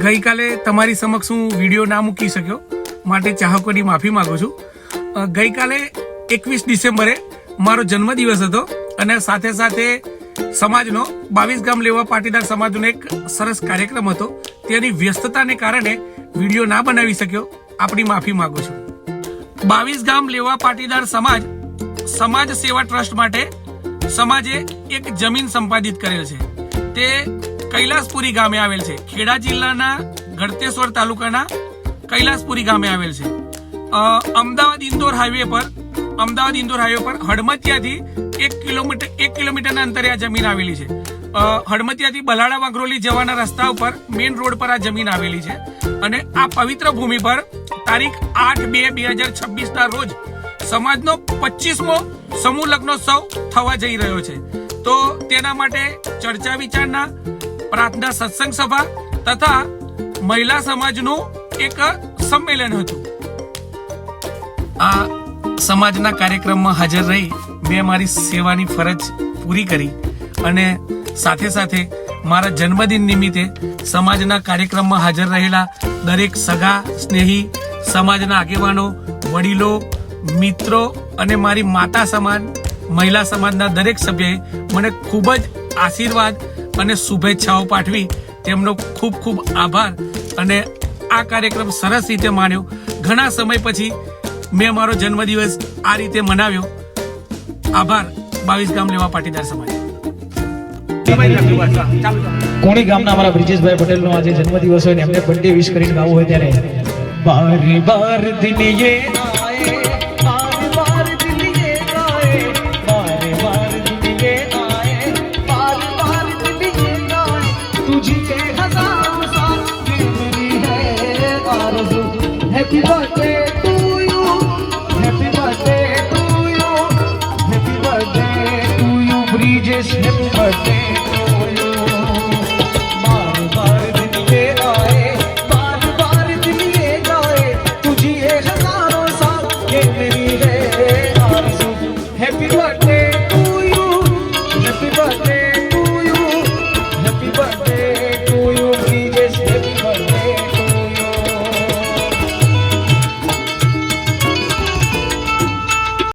ગઈકાલે તમારી સમક્ષ હું વીડિયો ના મૂકી શક્યો. માટે ચાહકોની માફી માંગુ છું. ગઈકાલે એકવીસ ડિસેમ્બરે મારો જન્મદિવસ હતો અને સાથે સાથે સમાજનો બાવીસ ગામ લેવા પાટીદાર સમાજનો એક સરસ કાર્યક્રમ હતો. તેની વ્યસ્તતાને કારણે વીડિયો ના બનાવી શક્યો. આપણી માફી માંગુ છું. બાવીસ ગામ લેવા પાટીદાર સમાજ સમાજ સેવા ટ્રસ્ટ માટે સમાજે એક જમીન સંપાદિત કરેલ છે. તે કૈલાસપુરી ગામે આવેલ છે. ખેડા જિલ્લાના ગળતેશ્વર તાલુકાના કૈલાસપુરી ગામે આવેલ છે. અમદાવાદ ઇન્દોર હાઈવે પર, અમદાવાદ ઇન્દોર હાઈવે પર હડમતિયાથી એક કિલોમીટર, એક કિલોમીટરના અંતરે આ જમીન આવેલી છે. હડમતિયાથી બલાડા વાઘરોલી જવાના રસ્તા ઉપર મેઇન રોડ પર આ જમીન આવેલી છે. અને આ પવિત્ર ભૂમિ પર તારીખ આઠ બે બે હજાર છવ્વીસના રોજ સમાજનો પચીસમો સમૂહ લગ્નોત્સવ થવા જઈ રહ્યો છે. તો તેના માટે ચર્ચા વિચારણા પ્રાર્થના સત્સંગ સભા તથા મહિલા સમાજનું એક સંમેલન હતું. આ સમાજના કાર્યક્રમમાં હાજર રહી મેં મારી સેવાની ફરજ પૂરી કરી અને સાથે સાથે મારા જન્મદિન નિમિત્તે સમાજના કાર્યક્રમમાં હાજર રહેલા દરેક સગા સ્નેહી, સમાજના આગેવાનો, વડીલો, મિત્રો અને મારી માતા સમાન, મહિલા સમાજના દરેક સભ્યએ મને ખૂબ જ આશીર્વાદ અને શુભેચ્છાઓ પાઠવી તેમનો ખૂબ ખૂબ આભાર અને આ કાર્યક્રમ સરસ રીતે માણ્યો. ઘણા સમય પછી મેં મારો જન્મદિવસ આ રીતે મનાવ્યો. આભાર. બાવીસ ગામ લેવા પાટીદાર સમાજ. કોણી ગામના અમારા બ્રિજેશભાઈ પટેલનો આજે જન્મદિવસ હોય ને એમને બર્થડે વિશ કરીને ગાવું હોય ત્યારે. બાર બાર દિન तुझी के हजार साल मेरी है आरज़ू happy birthday to you happy birthday to you happy birthday to you Brijesh happy birthday to you बार बार दिन बार बार दिन ये तुझी ये हजारों साल ये हैप्पी बर्थडे